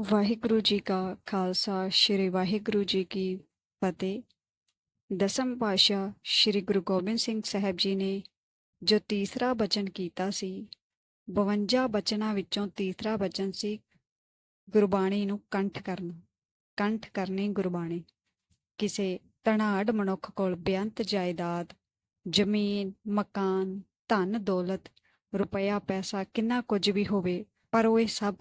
ਵਾਹਿਗੁਰੂ ਜੀ ਕਾ ਖਾਲਸਾ, ਸ੍ਰੀ ਵਾਹਿਗੁਰੂ ਜੀ ਕੀ ਫਤਿਹ। ਦਸਮ ਪਾਤਸ਼ਾਹ ਸ੍ਰੀ ਗੁਰੂ ਗੋਬਿੰਦ ਸਿੰਘ ਸਾਹਿਬ ਜੀ ਨੇ ਜੋ ਤੀਸਰਾ ਬਚਨ ਕੀਤਾ ਸੀ 52 ਬਚਨਾਂ ਵਿੱਚੋਂ ਤੀਸਰਾ ਬਚਨ ਸੀ, ਗੁਰਬਾਣੀ ਨੂੰ ਕੰਠ ਕਰਨਾ, ਕੰਠ ਕਰਨੀ ਗੁਰਬਾਣੀ। ਕਿਸੇ ਤਣਾੜ ਮਨੁੱਖ ਕੋਲ ਬੇਅੰਤ ਜਾਇਦਾਦ, ਜ਼ਮੀਨ, ਮਕਾਨ, ਧਨ, ਦੌਲਤ, ਰੁਪਇਆ, ਪੈਸਾ ਕਿੰਨਾ ਕੁਝ ਵੀ ਹੋਵੇ, ਪਰ ਉਹ ਇਹ ਸਭ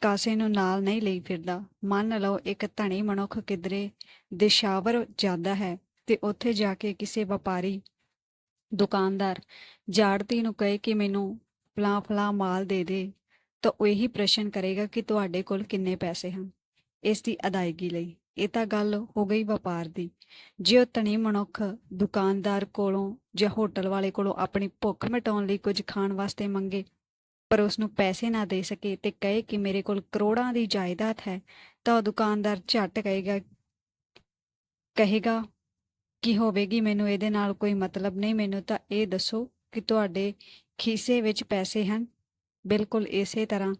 ਕਾਸੇ ਨੂੰ ਨਾਲ ਨਹੀਂ ਲਈ ਫਿਰਦਾ। ਮੰਨ ਲਓ ਇੱਕ ਧਨੀ ਮਨੁੱਖ ਕਿਧਰੇ ਦਿਸ਼ਾਵਰ ਜਾਂਦਾ ਹੈ ਤੇ ਉੱਥੇ ਜਾ ਕੇ ਕਿਸੇ ਵਪਾਰੀ, ਦੁਕਾਨਦਾਰ, ਜਾੜਤੀ ਨੂੰ ਕਹੇ ਕਿ ਮੈਨੂੰ ਫਲਾ ਫਲਾ ਮਾਲ ਦੇ ਦੇ, ਤਾਂ ਉਹ ਇਹੀ ਪ੍ਰਸ਼ਨ ਕਰੇਗਾ ਕਿ ਤੁਹਾਡੇ ਕੋਲ ਕਿੰਨੇ ਪੈਸੇ ਹਨ ਇਸ ਦੀ ਅਦਾਇਗੀ ਲਈ। ਇਹ ਤਾਂ ਗੱਲ ਹੋ ਗਈ ਵਪਾਰ ਦੀ। ਜੇ ਉਹ ਧਨੀ ਮਨੁੱਖ ਦੁਕਾਨਦਾਰ ਕੋਲੋਂ ਜਾਂ ਹੋਟਲ ਵਾਲੇ ਕੋਲੋਂ ਆਪਣੀ ਭੁੱਖ ਮਿਟਾਉਣ ਲਈ ਕੁਝ ਖਾਣ ਵਾਸਤੇ ਮੰਗੇ ਪਰ ਉਸ ਨੂੰ ਪੈਸੇ ਨਾ ਦੇ ਸਕੇ ਤੇ ਕਹੇ ਕਿ ਮੇਰੇ ਕੋਲ ਕਰੋੜਾਂ ਦੀ ਜਾਇਦਾਦ ਹੈ, ਤਾਂ ਉਹ ਦੁਕਾਨਦਾਰ ਝੱਟ ਕਹੇਗਾ ਕਹੇਗਾ ਕੀ ਹੋਵੇਗੀ ਮੈਨੂੰ ਇਹਦੇ ਨਾਲ ਕੋਈ ਮਤਲਬ ਨਹੀਂ, ਮੈਨੂੰ ਤਾਂ ਇਹ ਦੱਸੋ ਕਿ ਤੁਹਾਡੇ ਖੀਸੇ ਵਿੱਚ ਪੈਸੇ ਹਨ। ਬਿਲਕੁਲ ਇਸੇ ਤਰ੍ਹਾਂ,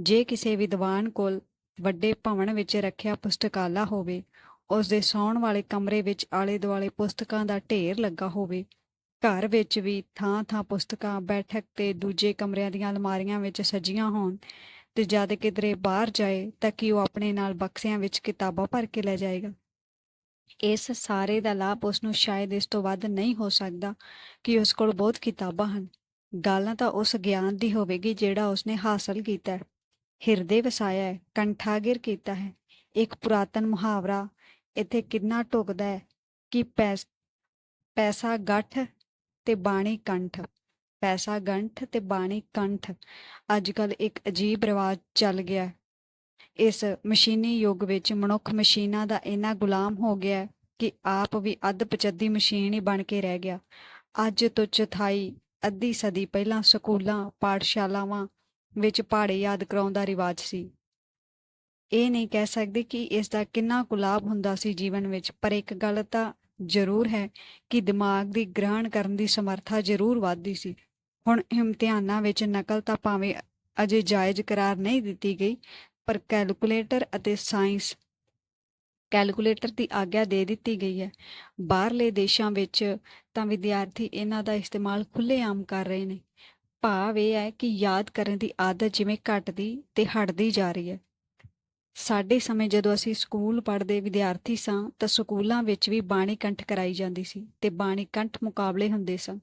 ਜੇ ਕਿਸੇ ਵਿਦਵਾਨ ਕੋਲ ਵੱਡੇ ਭਵਨ ਵਿੱਚ ਰੱਖਿਆ ਪੁਸਤਕਾਲਾ ਹੋਵੇ ਉਸ ਦੇ ਸੌਣ ਵਾਲੇ ਕਮਰੇ ਵਿੱਚ ਆਲੇ ਦੁਆਲੇ ਪੁਸਤਕਾਂ ਦਾ ਢੇਰ ਲੱਗਾ ਹੋਵੇ ਘਰ ਵਿੱਚ ਵੀ ਥਾਂ-ਥਾਂ ਪੁਸਤਕਾਂ, ਬੈਠਕ ਤੇ ਦੂਜੇ ਕਮਰਿਆਂ ਦੀਆਂ ਅਲਮਾਰੀਆਂ ਵਿੱਚ ਸਜੀਆਂ ਹੋਣ ਤੇ ਜਦ ਕਿਧਰੇ ਬਾਹਰ ਜਾਏ ਤਾਂ ਕਿ ਉਹ ਆਪਣੇ ਨਾਲ ਬਕਸਿਆਂ ਵਿੱਚ ਕਿਤਾਬਾਂ ਭਰ ਕੇ ਲੈ ਜਾਏਗਾ? ਇਸ ਸਾਰੇ ਦਾ ਲਾਭ ਉਸ ਨੂੰ ਸ਼ਾਇਦ ਇਸ ਤੋਂ ਵੱਧ ਨਹੀਂ ਹੋ ਸਕਦਾ ਕਿ ਉਸ ਕੋਲ ਬਹੁਤ ਕਿਤਾਬਾਂ ਹਨ। ਗੱਲ ਤਾਂ ਉਸ ਗਿਆਨ ਦੀ ਹੋਵੇਗੀ ਜਿਹੜਾ ਉਸਨੇ ਹਾਸਲ ਕੀਤਾ ਹੈ। ਹਿਰਦੇ ਵਸਾਇਆ ਹੈ, ਕੰਠਾਗਿਰ ਕੀਤਾ ਹੈ। ਇੱਕ ਪੁਰਾਤਨ ਮੁਹਾਵਰਾ ਇੱਥੇ ਕਿੰਨਾ ਟੁਕਦਾ ਹੈ ਕਿ ਪੈਸ, ਪੈਸਾ ਗੱਠ ਤੇ ਬਾਣੀ ਕੰਠ, ਪੈਸਾ ਗੰਠ ਤੇ ਬਾਣੀ ਕੰਠ। ਅੱਜ ਕੱਲ ਇੱਕ ਅਜੀਬ ਰਿਵਾਜ ਚੱਲ ਗਿਆ ਇਸ ਮਸ਼ੀਨੀ ਯੁੱਗ ਵਿੱਚ ਮਨੁੱਖ ਮਸ਼ੀਨਾਂ ਦਾ ਇੰਨਾ ਗੁਲਾਮ ਹੋ ਗਿਆ ਕਿ ਆਪ ਵੀ ਅੱਧ ਪਚੱਦੀ ਮਸ਼ੀਨ ਹੀ ਬਣ ਕੇ ਰਹਿ ਗਿਆ। ਅੱਜ ਤੋਂ ਚੌਥਾਈ, ਅੱਧੀ ਸਦੀ ਪਹਿਲਾਂ ਸਕੂਲਾਂ, ਪਾਠਸ਼ਾਲਾਵਾਂ ਵਿੱਚ ਪਹਾੜੇ ਯਾਦ ਕਰਾਉਣ ਦਾ ਰਿਵਾਜ ਸੀ। ਇਹ ਨਹੀਂ ਕਹਿ ਸਕਦੇ ਕਿ ਇਸ ਦਾ ਕਿੰਨਾ ਕੁ ਲਾਭ ਹੁੰਦਾ ਸੀ ਜੀਵਨ ਵਿੱਚ, ਪਰ ਇੱਕ ਗੱਲ ਤਾਂ ਜ਼ਰੂਰ ਹੈ ਕਿ ਦਿਮਾਗ ਦੀ ਗ੍ਰਹਿਣ ਕਰਨ ਦੀ ਸਮਰੱਥਾ ਜ਼ਰੂਰ ਵੱਧਦੀ ਸੀ। ਹੁਣ ਇਮਤਿਹਾਨਾਂ ਵਿੱਚ ਨਕਲ ਤਾਂ ਭਾਵੇਂ ਅਜੇ ਜਾਇਜ਼ ਕਰਾਰ ਨਹੀਂ ਦਿੱਤੀ ਗਈ, ਪਰ ਕੈਲਕੂਲੇਟਰ ਅਤੇ ਸਾਇੰਸ ਕੈਲਕੂਲੇਟਰ ਦੀ ਆਗਿਆ ਦੇ ਦਿੱਤੀ ਗਈ ਹੈ। ਬਾਹਰਲੇ ਦੇਸ਼ਾਂ ਵਿੱਚ ਤਾਂ ਵਿਦਿਆਰਥੀ ਇਹਨਾਂ ਦਾ ਇਸਤੇਮਾਲ ਖੁੱਲ੍ਹੇਆਮ ਕਰ ਰਹੇ ਨੇ। ਭਾਵ ਇਹ ਹੈ ਕਿ ਯਾਦ ਕਰਨ ਦੀ ਆਦਤ ਜਿਵੇਂ ਘਟਦੀ ਤੇ ਹਟਦੀ ਜਾ ਰਹੀ ਹੈ। ਸਾਡੇ ਸਮੇਂ ਜਦੋਂ ਅਸੀਂ ਸਕੂਲ ਪੜ੍ਹਦੇ ਵਿਦਿਆਰਥੀ ਸਾਂ, ਤਾਂ ਸਕੂਲਾਂ ਵਿੱਚ ਵੀ ਬਾਣੀ ਕੰਠ ਕਰਾਈ ਜਾਂਦੀ ਸੀ ਤੇ ਬਾਣੀ ਕੰਠ ਮੁਕਾਬਲੇ ਹੁੰਦੇ ਸਨ।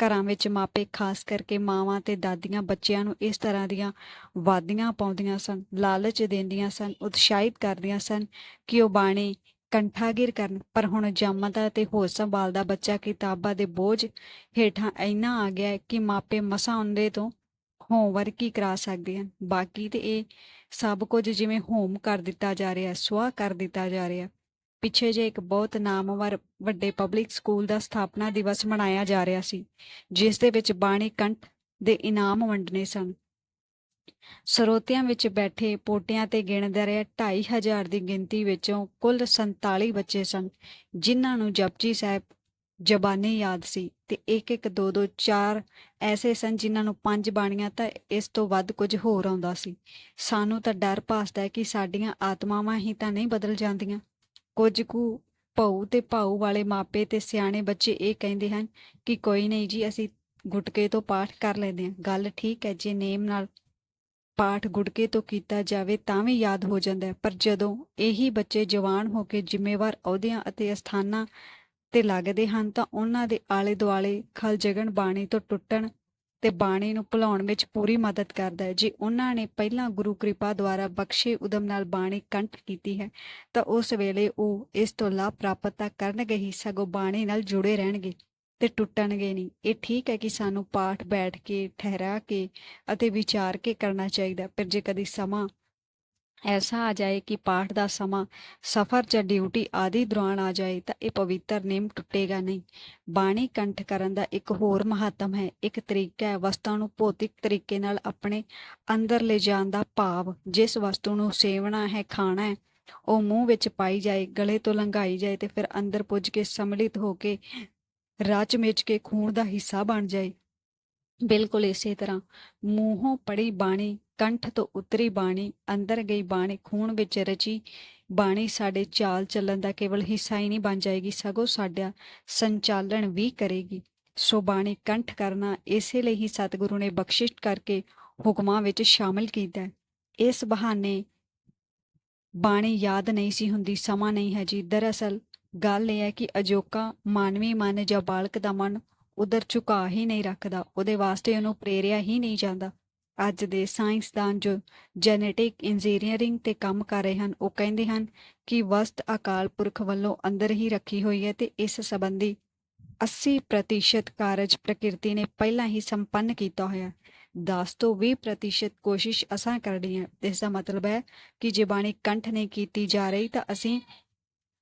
ਘਰਾਂ ਵਿੱਚ ਮਾਪੇ ਖਾਸ ਕਰਕੇ ਮਾਵਾਂ ਤੇ ਦਾਦੀਆਂ ਬੱਚਿਆਂ ਨੂੰ ਇਸ ਤਰ੍ਹਾਂ ਦੀਆਂ ਵਾਦੀਆਂ ਪਾਉਂਦੀਆਂ ਸਨ, ਲਾਲਚ ਦਿੰਦੀਆਂ ਸਨ, ਉਤਸ਼ਾਹਿਤ ਕਰਦੀਆਂ ਸਨ ਕਿ ਉਹ ਬਾਣੀ ਕੰਠਾਗਿਰ ਕਰਨ। ਪਰ ਹੁਣ ਜੰਮਦਾ ਤੇ ਹੋਸ਼ ਸੰਭਾਲਦਾ ਬੱਚਾ ਕਿਤਾਬਾਂ ਦੇ ਬੋਝ ਹੇਠਾਂ ਇੰਨਾ ਆ ਗਿਆ ਕਿ ਮਾਪੇ ਮਸਾਂ ਉਹਦੇ ਤੋਂ ਹੋਮਵਰਕ ਹੀ ਕਰਾ ਸਕਦੇ ਹਨ ਬਾਕੀ ਤੇ ਇਹ ਸਭ ਕੁਝ ਜਿਵੇਂ ਹੋਮ ਕਰ ਦਿੱਤਾ ਜਾ ਰਿਹਾ, ਸੁਆਹ ਕਰ ਦਿੱਤਾ ਜਾ ਰਿਹਾ। ਪਿੱਛੇ ਜੇ ਇੱਕ ਬਹੁਤ ਨਾਮਵਰ ਵੱਡੇ ਪਬਲਿਕ ਸਕੂਲ ਦਾ ਸਥਾਪਨਾ ਦਿਵਸ ਮਨਾਇਆ ਜਾ ਰਿਹਾ ਸੀ, ਜਿਸ ਦੇ ਵਿੱਚ ਬਾਣੀ ਕੰਠ ਦੇ ਇਨਾਮ ਵੰਡਨੇ ਸਨ। ਸਰੋਤਿਆਂ ਵਿੱਚ ਬੈਠੇ ਪੋਟਿਆਂ ਤੇ ਗਿਣਦੇ ਰਹੇ 2500 ਦੀ ਗਿਣਤੀ ਵਿੱਚੋਂ ਕੁੱਲ 47 ਬੱਚੇ ਸਨ, ਜਿਨ੍ਹਾਂ ਨੂੰ ਜਪਜੀ ਸਾਹਿਬ ਜ਼ਬਾਨੀ ਯਾਦ ਸੀ ਤੇ ਇੱਕ ਇੱਕ ਦੋ ਦੋ ਚਾਰ ਐਸੇ ਸਨ ਜਿਨ੍ਹਾਂ ਨੂੰ ਪੰਜ ਬਾਣੀਆਂ ਤਾਂ ਇਸ ਤੋਂ ਵੱਧ ਕੁਝ ਹੋਰ ਆਉਂਦਾ ਸੀ। ਸਾਨੂੰ ਤਾਂ ਡਰ ਭਾਸਦਾ ਹੈ ਕਿ ਸਾਡੀਆਂ ਆਤਮਾਵਾਂ ਹੀ ਤਾਂ ਨਹੀਂ ਬਦਲ ਜਾਂਦੀਆਂ। ਕੁਝ ਕੁ ਭਊ ਤੇ ਭਾਊ ਵਾਲੇ ਮਾਪੇ ਤੇ ਸਿਆਣੇ ਬੱਚੇ ਇਹ ਕਹਿੰਦੇ ਹਨ ਕਿ ਕੋਈ ਨਹੀਂ ਜੀ, ਅਸੀਂ ਗੁਟਕੇ ਤੋਂ ਪਾਠ ਕਰ ਲੈਂਦੇ ਹਾਂ। ਗੱਲ ਠੀਕ ਹੈ, ਜੇ ਨੇਮ ਨਾਲ ਪਾਠ ਗੁਟਕੇ ਤੋਂ ਕੀਤਾ ਜਾਵੇ ਤਾਂ ਵੀ ਯਾਦ ਹੋ ਜਾਂਦਾ ਪਰ ਜਦੋਂ ਇਹੀ ਬੱਚੇ ਜਵਾਨ ਹੋ ਕੇ ਜ਼ਿੰਮੇਵਾਰ ਅਹੁਦਿਆਂ ਅਤੇ ਅਸਥਾਨਾਂ ਤੇ ਲੱਗਦੇ ਹਨ ਤਾਂ ਉਹਨਾਂ ਦੇ ਆਲੇ ਦੁਆਲੇ ਖਲ ਜਗਣ ਬਾਣੀ ਤੋਂ ਟੁੱਟਣ ਤੇ ਬਾਣੀ ਨੂੰ ਭੁਲਾਉਣ ਵਿੱਚ ਪੂਰੀ ਮਦਦ ਕਰਦਾ ਹੈ। ਜੇ ਉਹਨਾਂ ਨੇ ਪਹਿਲਾਂ ਗੁਰੂ ਕਿਰਪਾ ਦੁਆਰਾ ਬਖਸ਼ੇ ਉਦਮ ਨਾਲ ਬਾਣੀ ਕੰਠ ਕੀਤੀ ਹੈ, ਤਾਂ ਉਸ ਵੇਲੇ ਉਹ ਇਸ ਤੋਂ ਲਾਭ ਪ੍ਰਾਪਤ ਤਾਂ ਕਰਨਗੇ ਹੀ, ਸਗੋਂ ਬਾਣੀ ਨਾਲ ਜੁੜੇ ਰਹਿਣਗੇ ਤੇ ਟੁੱਟਣਗੇ ਨਹੀਂ। ਇਹ ਠੀਕ ਹੈ ਕਿ ਸਾਨੂੰ ਪਾਠ ਬੈਠ ਕੇ, ਠਹਿਰਾ ਕੇ ਅਤੇ ਵਿਚਾਰ ਕੇ ਕਰਨਾ ਚਾਹੀਦਾ ਪਰ ਜੇ ਕਦੀ ਸਮਾਂ ਐਸਾ ਆ ਜਾਏ ਕਿ ਪਾਠ ਦਾ ਸਮਾਂ ਸਫ਼ਰ ਜਾਂ ਡਿਊਟੀ ਆਦਿ ਦੌਰਾਨ ਆ ਜਾਏ ਤਾਂ ਇਹ ਪਵਿੱਤਰ ਨੇਮ ਟੁੱਟੇਗਾ ਨਹੀਂ ਬਾਣੀ ਕੰਠ ਕਰਨ ਦਾ ਇੱਕ ਹੋਰ ਮਹੱਤਮ ਹੈ ਇੱਕ ਤਰੀਕਾ ਹੈ ਵਸਤਾਂ ਨੂੰ ਭੌਤਿਕ ਤਰੀਕੇ ਨਾਲ ਆਪਣੇ ਅੰਦਰ ਲੈ ਜਾਣ ਦਾ ਭਾਵ ਜਿਸ ਵਸਤੂ ਨੂੰ ਸੇਵਣਾ ਹੈ ਖਾਣਾ ਹੈ ਉਹ ਮੂੰਹ ਵਿੱਚ ਪਾਈ ਜਾਏ ਗਲੇ ਤੋਂ ਲੰਘਾਈ ਜਾਏ ਤੇ ਫਿਰ ਅੰਦਰ ਪੁੱਜ ਕੇ ਸਮਲਿਤ ਹੋ ਕੇ ਰਚ ਮਿਚ ਕੇ ਖੂਨ ਦਾ ਹਿੱਸਾ ਬਣ ਜਾਏ ਬਿਲਕੁਲ ਇਸੇ ਤਰ੍ਹਾਂ ਮੂੰਹੋਂ ਪੜੀ ਬਾਣੀ ਕੰਠ ਤੋਂ ਉਤਰੀ ਬਾਣੀ, ਅੰਦਰ ਗਈ ਬਾਣੀ, ਖੂਨ ਵਿੱਚ ਰਚੀ ਬਾਣੀ ਸਾਡੇ ਚਾਲ ਚੱਲਣ ਦਾ ਕੇਵਲ ਹਿੱਸਾ ਹੀ ਨਹੀਂ ਬਣ ਜਾਏਗੀ, ਸਗੋਂ ਸਾਡਾ ਸੰਚਾਲਨ ਵੀ ਕਰੇਗੀ। ਸੋ ਬਾਣੀ ਕੰਠ ਕਰਨਾ ਇਸੇ ਲਈ ਹੀ ਸਤਿਗੁਰੂ ਨੇ ਬਖਸ਼ਿਸ਼ ਕਰਕੇ ਹੁਕਮਾਂ ਵਿੱਚ ਸ਼ਾਮਿਲ ਕੀਤਾ ਇਸ ਬਹਾਨੇ ਬਾਣੀ ਯਾਦ ਨਹੀਂ ਸੀ ਹੁੰਦੀ, ਸਮਾਂ ਨਹੀਂ ਹੈ ਜੀ। ਦਰਅਸਲ ਗੱਲ ਇਹ ਹੈ ਕਿ ਅਜੋਕਾ ਮਾਨਵੀ ਮਨ ਜਾਂ ਬਾਲਕ ਦਾ ਮਨ ਉਧਰ ਝੁਕਾ ਹੀ ਨਹੀਂ ਰੱਖਦਾ, ਉਹਦੇ ਵਾਸਤੇ ਉਹਨੂੰ ਪ੍ਰੇਰਿਆ ਹੀ ਨਹੀਂ ਜਾਂਦਾ। ਅੱਜ ਦੇ ਸਾਇੰਸਦਾਨ ਜੋ ਜੈਨੇਟਿਕ ਇੰਜੀਨੀਅਰਿੰਗ ਤੇ ਕੰਮ ਕਰ ਰਹੇ ਹਨ, ਉਹ ਕਹਿੰਦੇ ਹਨ ਕਿ ਵਸਤ ਅਕਾਲ ਪੁਰਖ ਵੱਲੋਂ ਅੰਦਰ ਹੀ ਰੱਖੀ ਹੋਈ ਹੈ ਤੇ ਇਸ ਸੰਬੰਧੀ 80% ਕਾਰਜ ਪ੍ਰਕਿਰਤੀ ਨੇ ਪਹਿਲਾਂ ਹੀ ਸੰਪੰਨ ਕੀਤਾ ਹੋਇਆ 10 ਤੋਂ 20% ਕੋਸ਼ਿਸ਼ ਅਸਾਂ ਕਰਨੀ ਹੈ। ਇਸ ਦਾ ਮਤਲਬ ਹੈ ਕਿ ਜੇ ਬਾਣੀ ਕੰਠ ਨਹੀਂ ਕੀਤੀ ਜਾ ਰਹੀ ਤਾਂ ਅਸੀਂ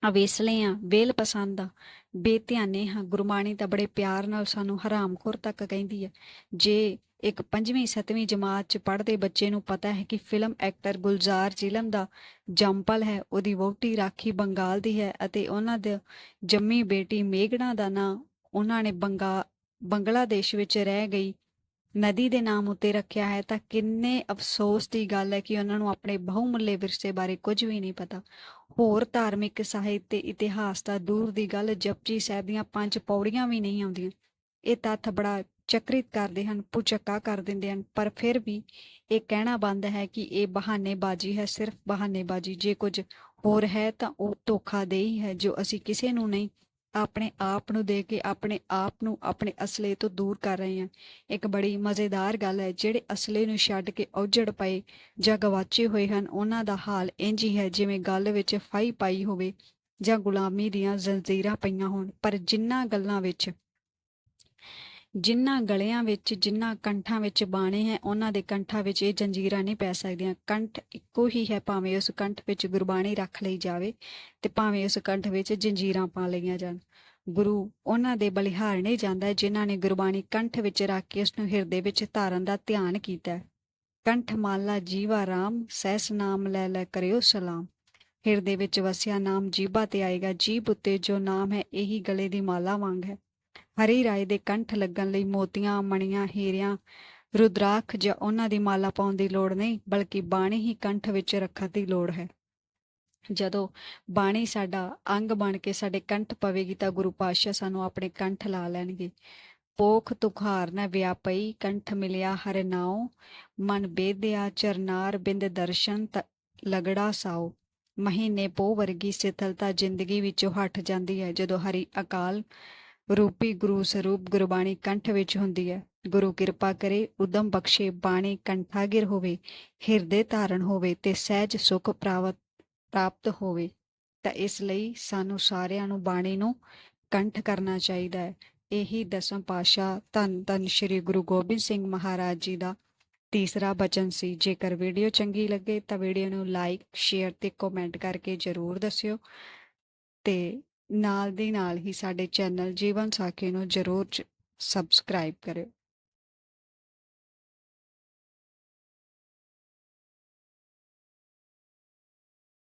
ਅਵੇਸਲੇ ਆ ਵੇਲ ਪਸੰਦ ਆ ਬੇਧਿਆਨੇ ਹਾਂ। ਗੁਰਬਾਣੀ ਤਾਂ ਬੜੇ ਪਿਆਰ ਨਾਲ ਸਾਨੂੰ ਹਰਾਮਖੋਰ ਤੱਕ ਕਹਿੰਦੀ ਹੈ। ਜੇ ਇੱਕ ਪੰਜਵੀਂ, ਸੱਤਵੀਂ ਜਮਾਤ ਚ ਪੜ੍ਹਦੇ ਬੱਚੇ ਨੂੰ ਪਤਾ ਹੈ ਕਿ ਫਿਲਮ ਐਕਟਰ ਗੁਲਜ਼ਾਰ ਜ਼ਿਲਮ ਦਾ ਜੰਪਲ ਹੈ, ਉਹਦੀ ਵਹੁਟੀ ਰਾਖੀ ਬੰਗਾਲ ਦੀ ਹੈ ਅਤੇ ਉਹਨਾਂ ਦੇ ਜੰਮੀ ਬੇਟੀ ਮੇਘਣਾ ਦਾ ਨਾਂ ਉਹਨਾਂ ਨੇ ਬੰਗਾ, ਬੰਗਲਾਦੇਸ਼ ਵਿੱਚ ਰਹਿ ਗਈ, ਨਦੀ ਦੇ ਨਾਮ ਉੱਤੇ ਰੱਖਿਆ ਹੈ। ਤਾਂ ਕਿੰਨੇ ਅਫਸੋਸ ਦੀ ਗੱਲ ਹੈ ਕਿ ਉਹਨਾਂ ਨੂੰ ਆਪਣੇ ਬਹੁਮੁੱਲੇ ਵਿਰਸੇ ਬਾਰੇ ਕੁਝ ਵੀ ਨਹੀਂ ਪਤਾ। ਹੋਰ ਧਾਰਮਿਕ, ਸਾਹਿਤ ਤੇ ਇਤਿਹਾਸ ਦਾ ਦੂਰ ਦੀ ਗੱਲ ਜਪਜੀ ਸਾਹਿਬ ਦੀਆਂ ਪੰਜ ਪੌੜੀਆਂ ਵੀ ਨਹੀਂ ਆਉਂਦੀਆਂ। ਇਹ ਤੱਥ ਬੜਾ ਚੱਕਰਿਤ ਕਰਦੇ ਹਨ ਪੁਚੱਕਾ ਕਰ ਦਿੰਦੇ ਹਨ, ਪਰ ਫਿਰ ਵੀ ਇਹ ਕਹਿਣਾ ਬੰਦ ਹੈ ਕਿ ਇਹ ਬਹਾਨੇਬਾਜ਼ੀ ਹੈ, ਸਿਰਫ ਬਹਾਨੇਬਾਜ਼ੀ। ਜੇ ਕੁਝ ਹੋਰ ਹੈ ਤਾਂ ਉਹ ਧੋਖਾਦੇਹੀ ਹੈ, ਜੋ ਅਸੀਂ ਕਿਸੇ ਨੂੰ ਨਹੀਂ, ਆਪਣੇ ਆਪ ਨੂੰ ਦੇ ਕੇ ਆਪਣੇ ਆਪ ਨੂੰ ਆਪਣੇ ਅਸਲੇ ਤੋਂ ਦੂਰ ਕਰ ਰਹੇ ਹਾਂ। ਇੱਕ ਬੜੀ ਮਜ਼ੇਦਾਰ ਗੱਲ ਹੈ, ਜਿਹੜੇ ਅਸਲੇ ਨੂੰ ਛੱਡ ਕੇ ਔਜੜ ਪਏ ਜਾਂ ਗਵਾਚੇ ਹੋਏ ਹਨ, ਉਹਨਾਂ ਦਾ ਹਾਲ ਇੰਜ ਹੀ ਹੈ, ਜਿਵੇਂ ਗੱਲ ਵਿੱਚ ਫਾਈ ਪਾਈ ਹੋਵੇ ਜਾਂ ਗੁਲਾਮੀ ਦੀਆਂ ਜ਼ੰਜੀਰਾਂ ਪਈਆਂ ਹੋਣ। ਪਰ ਜਿੰਨਾ ਗੱਲਾਂ ਵਿੱਚ ਜਿਨ੍ਹਾਂ ਗਲਿਆਂ ਵਿੱਚ ਜਿਨ੍ਹਾਂ ਕੰਠਾਂ ਵਿੱਚ ਬਾਣੇ ਹੈ, ਉਹਨਾਂ ਦੇ ਕੰਠਾਂ ਵਿੱਚ ਇਹ ਜੰਜੀਰਾਂ ਨਹੀਂ ਪੈ ਸਕਦੀਆਂ। ਕੰਠ ਇੱਕੋ ਹੀ ਹੈ, ਭਾਵੇਂ ਉਸ ਕੰਠ ਵਿੱਚ ਗੁਰਬਾਣੀ ਰੱਖ ਲਈ ਜਾਵੇ ਤੇ ਭਾਵੇਂ ਉਸ ਕੰਠ ਵਿੱਚ ਜੰਜੀਰਾਂ ਪਾ ਲਈਆਂ ਜਾਣ। ਗੁਰੂ ਉਹਨਾਂ ਦੇ ਬਲਿਹਾਰ ਨਹੀਂ ਜਾਂਦਾ ਜਿਨ੍ਹਾਂ ਨੇ ਗੁਰਬਾਣੀ ਕੰਠ ਵਿੱਚ ਰੱਖ ਕੇ ਉਸ ਨੂੰ ਹਿਰਦੇ ਵਿੱਚ ਧਾਰਨ ਦਾ ਧਿਆਨ ਕੀਤਾ ਕੰਠ ਮਾਲਾ ਜੀਵਾ ਰਾਮ, ਸਹਿਸ ਨਾਮ ਲੈ ਲੈ ਕਰਿਓ ਸਲਾਮ। ਹਿਰਦੇ ਵਿੱਚ ਵਸਿਆ ਨਾਮ ਜੀਭਾ ਤੇ ਆਏਗਾ। ਜੀਭ ਉੱਤੇ ਜੋ ਨਾਮ ਹੈ, ਇਹੀ ਗਲੇ ਦੀ ਮਾਲਾ ਵਾਂਗ ਹੈ। ਹਰੀ ਰਾਏ ਦੇ ਕੰਠ ਲੱਗਣ ਲਈ ਮੋਤੀਆਂ, ਮਣੀਆਂ, ਹੀਰਿਆਂ, ਰੁਦਰਾਖ ਜਾਂ ਉਹਨਾਂ ਦੀ ਮਾਲਾ ਪਾਉਣ ਦੀ ਲੋੜ ਨਹੀਂ, ਬਲਕਿ ਬਾਣੀ ਹੀ ਕੰਠ ਵਿੱਚ ਰੱਖਣ ਦੀ ਲੋੜ ਹੈ। ਜਦੋਂ ਬਾਣੀ ਸਾਡਾ ਅੰਗ ਬਣ ਕੇ ਸਾਡੇ ਕੰਠ ਪਵੇਗੀ ਤਾਂ ਗੁਰੂ ਪਾਤਸ਼ਾਹ ਸਾਨੂੰ ਆਪਣੇ ਕੰਠ ਲਾ ਲੈਣਗੇ। ਪੋਖ ਤੁਖਾਰ ਨ ਵਿਆਪਈ ਕੰਠ ਮਿਲਿਆ ਹਰਿ ਨਾਉ, ਮਨ ਬੇਦਿਆ ਚਰਨਾਰ ਬਿੰਦ ਦਰਸ਼ਨ ਲਗੜਾ ਸਾਉ। ਮਹੀਨੇ ਪੋ ਵਰਗੀ ਸਿਥਲਤਾ ਜ਼ਿੰਦਗੀ ਵਿੱਚੋਂ ਹਟ ਜਾਂਦੀ ਹੈ। ਜਦੋਂ ਹਰੀ ਅਕਾਲ ਰੂਪੀ ਗੁਰੂ ਸਰੂਪ ਗੁਰਬਾਣੀ ਕੰਠ ਵਿੱਚ ਹੁੰਦੀ ਹੈ। ਗੁਰੂ ਕਿਰਪਾ ਕਰੇ, ਉਦਮ ਬਖਸ਼ੇ, ਬਾਣੀ ਕੰਠਾਗਿਰ ਹੋਵੇ, ਹਿਰਦੇ ਧਾਰਨ ਹੋਵੇ ਤੇ ਸਹਿਜ ਸੁਖ ਪ੍ਰਾਪਤ ਪ੍ਰਾਪਤ ਹੋਵੇ। ਤਾਂ ਇਸ ਲਈ ਸਾਨੂੰ ਸਾਰਿਆਂ ਨੂੰ ਬਾਣੀ ਨੂੰ ਕੰਠ ਕਰਨਾ ਚਾਹੀਦਾ ਹੈ। ਇਹੀ ਦਸਮ ਪਾਸ਼ਾ ਧੰਨ ਧੰਨ ਸ੍ਰੀ ਗੁਰੂ ਗੋਬਿੰਦ ਸਿੰਘ ਮਹਾਰਾਜ ਜੀ ਦਾ ਤੀਸਰਾ ਬਚਨ ਸੀ। ਜੇਕਰ ਵੀਡੀਓ ਚੰਗੀ ਲੱਗੇ ਤਾਂ ਵੀਡੀਓ ਨੂੰ ਲਾਈਕ, ਸ਼ੇਅਰ ਤੇ ਕਮੈਂਟ ਕਰਕੇ ਜਰੂਰ ਦੱਸਿਓ। ਤੇ ਨਾਲ ਦੀ ਨਾਲ ਹੀ ਸਾਡੇ ਚੈਨਲ ਜੀਵਨ ਸਾਖੀ ਨੂੰ ਜਰੂਰ ਸਬਸਕ੍ਰਾਈਬ ਕਰਿਓ।